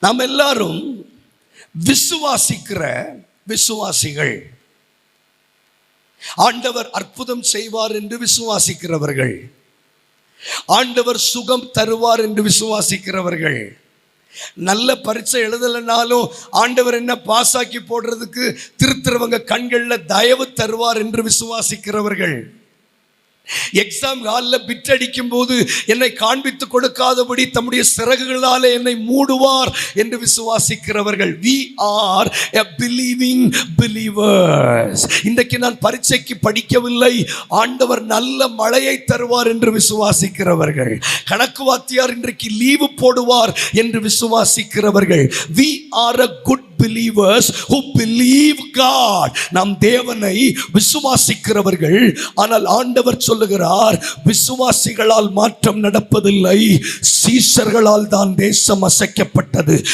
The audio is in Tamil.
நாம் எல்லாரும் விசுவாசிக்கிற விசுவாசிகள். ஆண்டவர் அற்புதம் செய்வார் என்று விசுவாசிக்கிறவர்கள். ஆண்டவர் சுகம் தருவார் என்று விசுவாசிக்கிறவர்கள். நல்ல பரீட்சை எழுதலைனாலும் ஆண்டவர் என்ன பாஸ் ஆக்கி போடுறதுக்கு திருத்துறவங்க கண்களில் தயவு தருவார் என்று விசுவாசிக்கிறவர்கள். எக்ஸாம் ஹாலில் பிட்டடிக்கும் போது என்னை காண்பித்து கொடுக்காதபடி தம்முடைய சிறகுகளால் என்னை மூடுவார் என்று விசுவாசிக்கிறவர்கள். We are a believing believers இன்றைக்கு நான் பரீட்சைக்கு படிக்கவில்லை. ஆண்டவர் நல்ல மழையை தருவார் என்று விசுவாசிக்கிறவர்கள். கணக்கு வாத்தியார் இன்றைக்கு லீவு போடுவார் என்று விசுவாசிக்கிறவர்கள். We are a good believers who believe God நாம் தேவனை விசுவாசிக்கிறவர்கள் ஆனால் ஆண்டவர் சொல்லுகிறார் விசுவாசிகளால் மாற்றம் நடப்பதில்லை. சீஷர்களால் தான் தேசம் அசைக்கப்பட்டது.